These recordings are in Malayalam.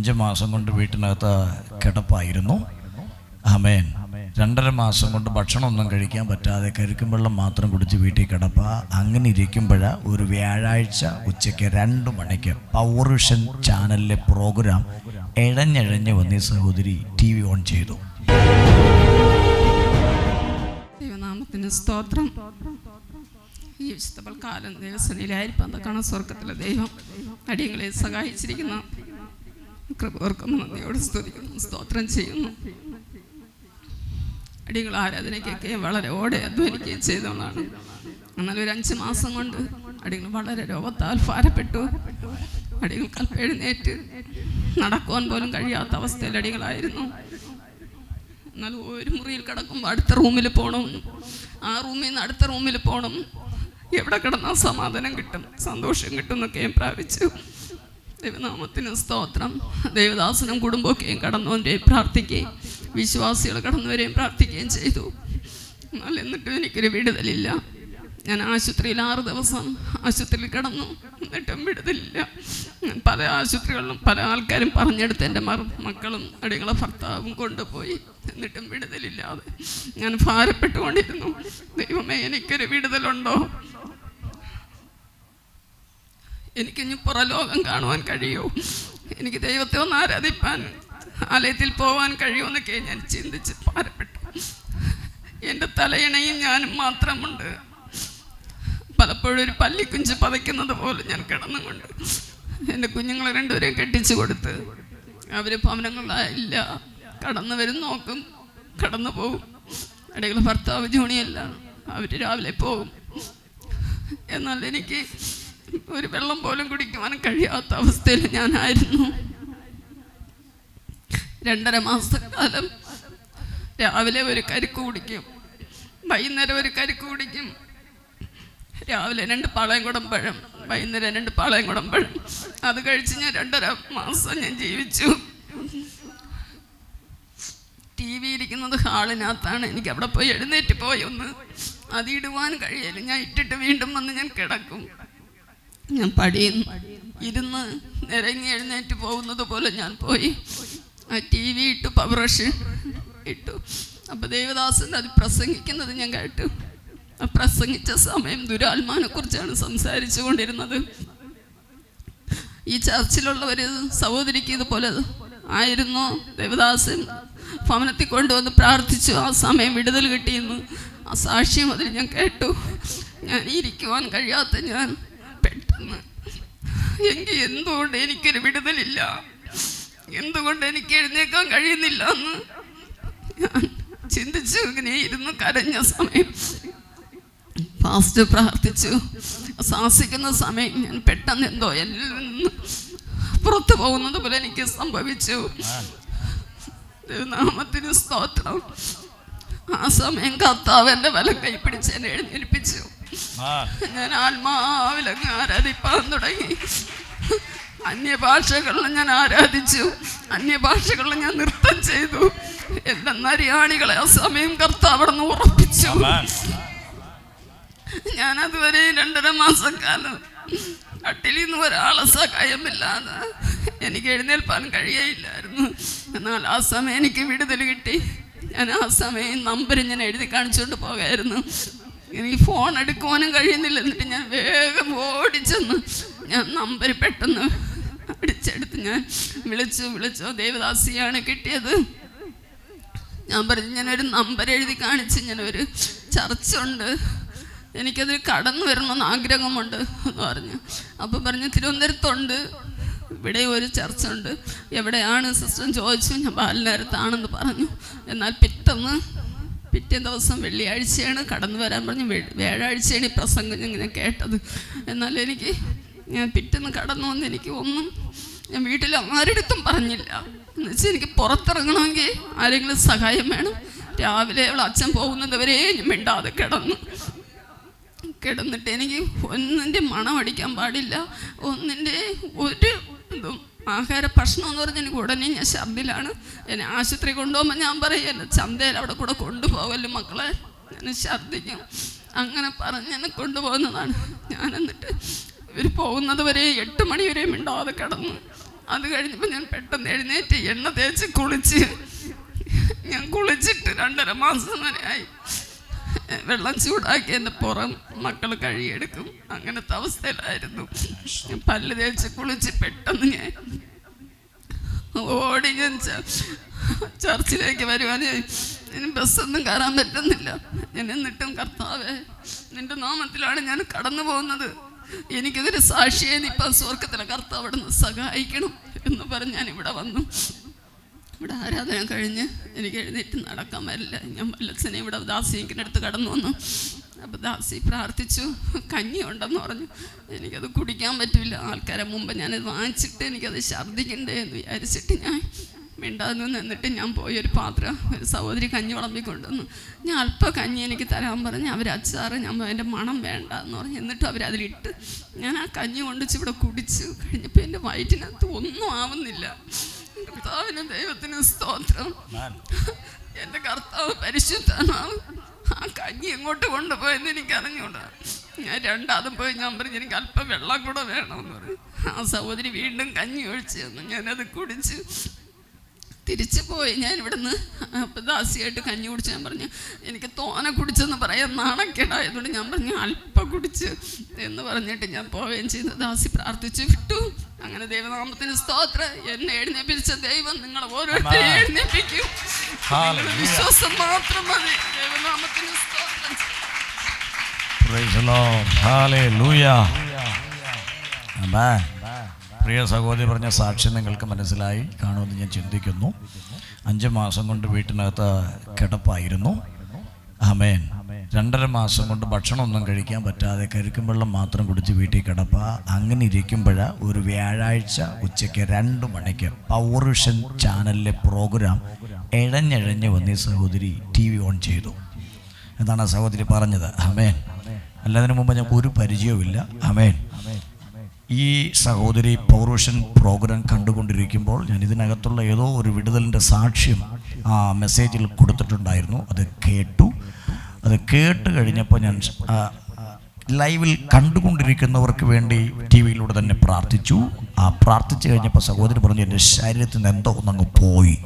അഞ്ച് മാസം കൊണ്ട് വീട്ടിനകത്ത് കിടപ്പായിരുന്നു. ആമേൻ. രണ്ടര മാസം കൊണ്ട് ഭക്ഷണമൊന്നും കഴിക്കാൻ പറ്റാതെ കരിക്കും വെള്ളം മാത്രം കുടിച്ച് വീട്ടിൽ കിടപ്പ. അങ്ങനെ ഇരിക്കുമ്പോഴ ഒരു വ്യാഴാഴ്ച ഉച്ചയ്ക്ക് രണ്ട് മണിക്ക് പൗർഷൻ ചാനലിലെ പ്രോഗ്രാം എഴഞ്ഞഴഞ്ഞ് വന്ന് സഹോദരി ടി വി ഓൺ ചെയ്തു. സ്തോത്രം. ഈ വിശുദ്ധ കാലം അതൊക്കെയാണ് സ്വർഗത്തിലെ ദൈവം അടിയങ്ങളെ സഹായിച്ചിരിക്കുന്ന. കൃപർക്കും നന്ദിയോട് സ്തുതിക്കുന്നു സ്തോത്രം ചെയ്യുന്നു. അടികൾ ആരാധനയ്ക്കൊക്കെ വളരെ ഓടെ അധ്വാനിക്കുകയും ചെയ്തോളാണ് എന്നാൽ ഒരു അഞ്ച് മാസം കൊണ്ട് അടികൾ വളരെ രോഗത്താൽ ഭാരപ്പെട്ടു. അടികൾ കൽപ്പെഴുന്നേറ്റ് നടക്കുവാൻ പോലും കഴിയാത്ത അവസ്ഥയിൽ അടികളായിരുന്നു. എന്നാൽ ഒരു മുറിയിൽ കിടക്കുമ്പോൾ അടുത്ത റൂമിൽ പോകണം ആ റൂമിൽ നിന്ന് അടുത്ത റൂമിൽ പോകണം എവിടെ കിടന്നാൽ സമാധാനം കിട്ടും സന്തോഷം കിട്ടും എന്നൊക്കെ ഞാൻ പ്രാപിച്ചു. ദൈവനാമത്തിന് സ്തോത്രം. ദൈവദാസനും കുടുംബമൊക്കെയും കടന്നുവരെയും പ്രാർത്ഥിക്കുകയും വിശ്വാസികൾ കടന്നുവരെയും പ്രാർത്ഥിക്കുകയും ചെയ്തു. എന്നാൽ എന്നിട്ടും എനിക്കൊരു വിടുതലില്ല. ഞാൻ ആശുപത്രിയിൽ ആറ് ദിവസം ആശുപത്രിയിൽ കടന്നു. എന്നിട്ടും വിടുതലില്ല. പല ആശുപത്രികളിലും പല ആൾക്കാരും പറഞ്ഞെടുത്ത് എന്റെ മക്കളും അടികളെ ഭർത്താവും കൊണ്ടുപോയി. എന്നിട്ടും വിടുതലില്ലാതെ ഞാൻ ഭാരപ്പെട്ടുകൊണ്ടിരുന്നു. ദൈവമേ എനിക്കൊരു വിടുതലുണ്ടോ? എനിക്കിനി പുറലോകം കാണുവാൻ കഴിയൂ. എനിക്ക് ദൈവത്തെ ഒന്ന് ആരാധിപ്പാൻ ആലയത്തിൽ പോവാൻ കഴിയുമെന്നൊക്കെ ഞാൻ ചിന്തിച്ച് ഭാരപ്പെട്ടു എന്റെ തലയിണയും ഞാനും മാത്രമുണ്ട്. പലപ്പോഴും ഒരു പല്ലിക്കുഞ്ച് പതയ്ക്കുന്നത് പോലെ ഞാൻ കിടന്നുകൊണ്ട് എന്റെ കുഞ്ഞുങ്ങളെ രണ്ടുപേരെയും കെട്ടിച്ചു കൊടുത്ത് അവർ ഭവനങ്ങളില്ല കടന്നു വരും നോക്കും കടന്നു പോകും ഇടയിൽ ഭർത്താവ് ജോണിയല്ല അവർ രാവിലെ പോകും എന്നാൽ എനിക്ക് ഒരു വെള്ളം പോലും കുടിക്കുവാൻ കഴിയാത്ത അവസ്ഥയിൽ ഞാനായിരുന്നു. രണ്ടര മാസക്കാലം രാവിലെ ഒരു കരുക്ക് കുടിക്കും വൈകുന്നേരം ഒരു കരുക്ക് കുടിക്കും രാവിലെ രണ്ട് പാളയംകുടം പഴം വൈകുന്നേരം രണ്ട് പാളയംകുടം പഴം അത് കഴിച്ച് ഞാൻ രണ്ടര മാസം ഞാൻ ജീവിച്ചു. ടി വി ഇരിക്കുന്നത് ഹാളിനകത്താണ്. എനിക്ക് അവിടെ പോയി എഴുന്നേറ്റ് പോയി ഒന്ന് അതിടുവാൻ കഴിയില്ല ഞാൻ ഇട്ടിട്ട് വീണ്ടും വന്ന് ഞാൻ കിടക്കും. ഞാൻ പടിയും ഇരുന്ന് നിരങ്ങി എഴുന്നേറ്റ് പോകുന്നത് പോലെ ഞാൻ പോയി. ആ ടി വി ഇട്ടു പവറഷ് ഇട്ടു. അപ്പോൾ ദേവദാസൻ അത് പ്രസംഗിക്കുന്നത് ഞാൻ കേട്ടു. ആ പ്രസംഗിച്ച സമയം ദുരാത്മാനെ കുറിച്ചാണ് സംസാരിച്ചു കൊണ്ടിരുന്നത്. ഈ ചർച്ചിലുള്ളവർ സഹോദരിക്ക് ഇതുപോലെ ആയിരുന്നു. ദേവദാസൻ ഭവനത്തിൽ കൊണ്ടുവന്ന് പ്രാർത്ഥിച്ചു. ആ സമയം വിടുതൽ കിട്ടിയെന്ന് ആ സാക്ഷ്യം അതിൽ ഞാൻ കേട്ടു. ഞാൻ ഇരിക്കുവാൻ കഴിയാത്ത ഞാൻ എങ്കിൽ എന്തുകൊണ്ട് എനിക്കൊരു വിടുതലില്ല? എന്തുകൊണ്ട് എനിക്ക് എഴുന്നേക്കാൻ കഴിയുന്നില്ല എന്ന് ഞാൻ ചിന്തിച്ചു ഇങ്ങനെ ഇരുന്ന് കരഞ്ഞ സമയം. ഫാസ്റ്റ് പ്രാർത്ഥിച്ചു. സാഹസിക്കുന്ന സമയം ഞാൻ പെട്ടെന്ന് എന്തോ നിന്ന് പുറത്തു പോകുന്നത് പോലെ എനിക്ക് സംഭവിച്ചു. നാമത്തിന് സ്തോത്രം. ആ സമയം കർത്താവ് എന്റെ വല കൈ പിടിച്ച് എന്നെ എഴുന്നേൽപ്പിച്ചു. ഞാൻ ആത്മാവിലങ്ങ് ആരാധിപ്പാൻ തുടങ്ങി അന്യഭാഷകളിൽ ഞാൻ ആരാധിച്ചു. അന്യഭാഷകളിൽ ഞാൻ നൃത്തം ചെയ്തു. എന്റെ നരിയാണികളെ ആ സമയം കർത്താവിടുന്ന് ഉറപ്പിച്ചു. ഞാൻ അതുവരെ രണ്ടര കാലം കട്ടിലിൽ നിന്ന് ഒരാളെ സഹായമില്ലാതെ എനിക്ക് എഴുന്നേൽപ്പാൻ കഴിയയില്ലായിരുന്നു. എന്നാൽ ആ സമയം എനിക്ക് വിടുതൽ കിട്ടി. ഞാൻ ആ സമയം നമ്പർ ഞാൻ എഴുതി കാണിച്ചുകൊണ്ട് പോകായിരുന്നു. എനിക്ക് ഫോൺ എടുക്കുവാനും കഴിയുന്നില്ല. എന്നിട്ട് ഞാൻ വേഗം ഓടിച്ചെന്ന് ഞാൻ നമ്പർ പെട്ടെന്ന് അടിച്ചെടുത്ത് ഞാൻ വിളിച്ചു വിളിച്ചു. ദേവദാസിയാണ് കിട്ടിയത്. ഞാൻ പറഞ്ഞു ഞാനൊരു നമ്പർ എഴുതി കാണിച്ച് ഞാനൊരു ചർച്ചുണ്ട്. എനിക്കത് കടന്നു വരണമെന്ന് ആഗ്രഹമുണ്ട് എന്ന് പറഞ്ഞു. അപ്പോൾ പറഞ്ഞു തിരുവനന്തപുരത്തുണ്ട്. ഇവിടെ ഒരു ചർച്ച ഉണ്ട് എവിടെയാണ് സിസ്റ്റർ? ചോദിച്ചു. ഞാൻ ബാലിനേരത്താണെന്ന് പറഞ്ഞു. എന്നാൽ പിറ്റന്ന് പിറ്റേ ദിവസം വെള്ളിയാഴ്ചയാണ് കടന്നു വരാൻ പറഞ്ഞ് വ്യാഴാഴ്ചയാണ് ഈ പ്രസംഗം ഇങ്ങനെ കേട്ടത്. എന്നാൽ എനിക്ക് ഞാൻ പിറ്റേന്ന് കടന്നു വന്ന് എനിക്ക് ഒന്നും ഞാൻ വീട്ടിൽ ആരുടെത്തും പറഞ്ഞില്ല. എന്നുവെച്ചാൽ എനിക്ക് പുറത്തിറങ്ങണമെങ്കിൽ ആരെങ്കിലും സഹായം വേണം. രാവിലെ അവൾ അച്ഛൻ പോകുന്നത് വരെ ഞാൻ മിണ്ടാതെ കിടന്നു. കിടന്നിട്ട് എനിക്ക് ഒന്നിന്റെ മണം അടിക്കാൻ പാടില്ല. ഒന്നിന്റെ ഒരു ആഹാര ഭക്ഷണം എന്ന് പറഞ്ഞാൽ എനിക്ക് ഉടനെ ഞാൻ ഛർദിലാണ് എന്നെ ആശുപത്രി കൊണ്ടുപോകുമ്പോൾ ഞാൻ പറയല്ലോ ചന്തയിൽ അവിടെ കൂടെ കൊണ്ടുപോകല്ലോ മക്കളെ? ഞാൻ ഛർദിക്കും. അങ്ങനെ പറഞ്ഞ് എന്നെ കൊണ്ടുപോകുന്നതാണ്. ഞാൻ എന്നിട്ട് ഇവർ പോകുന്നത് വരെ എട്ട് മണി വരെ മിണ്ടാതെ കിടന്നു. അത് കഴിഞ്ഞപ്പോൾ ഞാൻ പെട്ടെന്ന് എഴുന്നേറ്റ് എണ്ണ തേച്ച് കുളിച്ച് ഞാൻ കുളിച്ചിട്ട് രണ്ടര മാസം വരെ ആയി. വെള്ളം ചൂടാക്കി എന്റെ പുറം മക്കൾ കഴുകിയെടുക്കും. അങ്ങനത്തെ അവസ്ഥയിലായിരുന്നു. പല്ല് തേച്ച് കുളിച്ച് പെട്ടെന്ന് ഞാൻ ഓടി ഞാൻ ചർച്ചിലേക്ക് ഇനി ബസ്സൊന്നും കയറാൻ പറ്റുന്നില്ല. ഞാൻ എന്നിട്ടും കർത്താവേ നിന്റെ നാമത്തിലാണ് ഞാൻ കടന്നു പോകുന്നത്. എനിക്കിതൊരു സാക്ഷിയെ ഇപ്പം സ്വർഗത്തിലെ കർത്താവ് അവിടെ നിന്ന് സഹായിക്കണം എന്ന് പറഞ്ഞ് ഞാൻ ഇവിടെ വന്നു. ഇവിടെ ആരാധന കഴിഞ്ഞ് എനിക്ക് എഴുന്നേറ്റ് നടക്കാൻ പറ്റില്ല ഞാൻ വല്ലച്ഛനെ ഇവിടെ ദാസിക്കിന്റെ അടുത്ത് കടന്നു വന്നു. അപ്പോൾ ദാസി പ്രാർത്ഥിച്ചു. കഞ്ഞി ഉണ്ടെന്ന് പറഞ്ഞു. എനിക്കത് കുടിക്കാൻ പറ്റില്ല ആൾക്കാരെ മുമ്പ് ഞാനത് വാങ്ങിച്ചിട്ട് എനിക്കത് ഛർദ്ദിക്കണ്ടേ എന്ന് വിചാരിച്ചിട്ട് ഞാൻ മിണ്ടാതെ നിന്നിട്ട് ഞാൻ പോയി ഒരു പാത്രം ഒരു സഹോദരി കഞ്ഞി വിളമ്പിക്കൊണ്ടുവന്നു. ഞാൻ അല്പം കഞ്ഞി എനിക്ക് തരാൻ പറഞ്ഞ്. അവർ അച്ചാറ് ഞാൻ എന്റെ മണം വേണ്ട എന്ന് പറഞ്ഞ്. എന്നിട്ട് അവരതിലിട്ട് ഞാൻ ആ കഞ്ഞി കൊണ്ടുവച്ച് ഇവിടെ കുടിച്ചു. കഴിഞ്ഞപ്പോൾ എന്റെ വയറ്റിനകത്ത് ഒന്നും ആവുന്നില്ല. കർത്താവിന് ദൈവത്തിന് സ്തോത്രം. എന്റെ കർത്താവ് പരിശുദ്ധനാണ്. ആ കഞ്ഞി എങ്ങോട്ട് കൊണ്ടുപോയെന്ന് എനിക്ക് അറിഞ്ഞൂടാ ഞാൻ രണ്ടാമതും പോയി ഞാൻ പറഞ്ഞു എനിക്ക് അല്പം വെള്ളം കൂടെ വേണമെന്ന് പറഞ്ഞു ആ സഹോദരി വീണ്ടും കഞ്ഞി ഒഴിച്ചു തന്നു. ഞാനത് കുടിച്ച്. തിരിച്ചു പോയി ഞാൻ ഇവിടുന്ന് അപ്പം ദാസിയായിട്ട് കഞ്ഞി കുടിച്ച് ഞാൻ പറഞ്ഞു എനിക്ക് തോന കുടിച്ചെന്ന് പറയാൻ നാണക്കേടായതുകൊണ്ട് ഞാൻ പറഞ്ഞു അല്പം കുടിച്ച് എന്ന് പറഞ്ഞിട്ട് ഞാൻ പോവുകയും ചെയ്തു. ദാസി പ്രാർത്ഥിച്ചു വിട്ടു. അങ്ങനെ ദൈവനാമത്തിന് സ്തോത്ര. എന്നെ എഴുന്നേപ്പിച്ച ദൈവം നിങ്ങൾ ഓരോരുത്തരെയും എഴുന്നേപ്പിക്കും വിശ്വാസം മാത്രം മതി. ദൈവനാമത്തിന് സ്തോത്രം പ്രിയ സഹോദരി പറഞ്ഞ സാക്ഷ്യം നിങ്ങൾക്ക് മനസ്സിലായി കാണുമെന്ന് ഞാൻ ചിന്തിക്കുന്നു. അഞ്ച് മാസം കൊണ്ട് വീട്ടിനകത്ത് കിടപ്പായിരുന്നു. അമേൻ രണ്ടര മാസം കൊണ്ട് ഭക്ഷണമൊന്നും കഴിക്കാൻ പറ്റാതെ കരിക്കും വെള്ളം മാത്രം കുടിച്ച് വീട്ടിൽ കിടപ്പ. അങ്ങനെ ഇരിക്കുമ്പോഴ ഒരു വ്യാഴാഴ്ച ഉച്ചയ്ക്ക് രണ്ട് മണിക്ക് പൗരുഷൻ ചാനലിലെ പ്രോഗ്രാം എഴഞ്ഞെഴഞ്ഞ് വന്ന് സഹോദരി ടി വി ഓൺ ചെയ്തു. എന്നാണ് സഹോദരി പറഞ്ഞത്? അമേൻ അല്ലതിനു മുമ്പ് ഞങ്ങൾക്ക് ഒരു പരിചയവുമില്ല. അമേൻ ഈ സഹോദരി പൗരുഷൻ പ്രോഗ്രാം കണ്ടുകൊണ്ടിരിക്കുമ്പോൾ ഞാൻ ഇതിനകത്തുള്ള ഏതോ ഒരു വിടുതലിന്റെ സാക്ഷ്യം ആ മെസ്സേജിൽ കൊടുത്തിട്ടുണ്ടായിരുന്നു. അത് കേട്ടു. അത് കേട്ട് കഴിഞ്ഞപ്പോൾ ഞാൻ ലൈവിൽ കണ്ടുകൊണ്ടിരിക്കുന്നവർക്ക് വേണ്ടി ടി വിയിലൂടെ തന്നെ പ്രാർത്ഥിച്ചു. ആ പ്രാർത്ഥിച്ചു കഴിഞ്ഞപ്പോൾ സഹോദരി പറഞ്ഞു എന്റെ ശരീരത്തിൽ നിന്ന് എന്തോ ഒന്നങ്ങ് പോയി.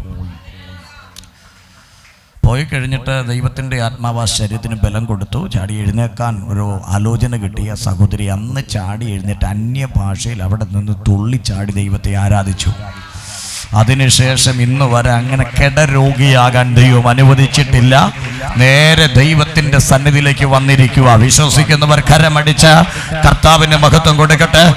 പോയി കഴിഞ്ഞിട്ട് ദൈവത്തിന്റെ ആത്മാവ് ശരീരത്തിന് ബലം കൊടുത്തു. ചാടി എഴുന്നേക്കാൻ ഒരു ആലോചന കിട്ടിയ സഹോദരി അന്ന് ചാടി എഴുന്നേറ്റ് അന്യ ഭാഷയിൽ അവിടെ നിന്ന് തുള്ളി ചാടി ദൈവത്തെ ആരാധിച്ചു. അതിനുശേഷം ഇന്ന് വരെ അങ്ങനെ കിടരോഗിയാകാൻ ദൈവം അനുവദിച്ചിട്ടില്ല. നേരെ ദൈവത്തിന്റെ സന്നിധിയിലേക്ക് വന്നിരിക്കുക. വിശ്വസിക്കുന്നവർ കരമടിച്ച കർത്താവിന്റെ മഹത്വം കൊടുക്കട്ടെ.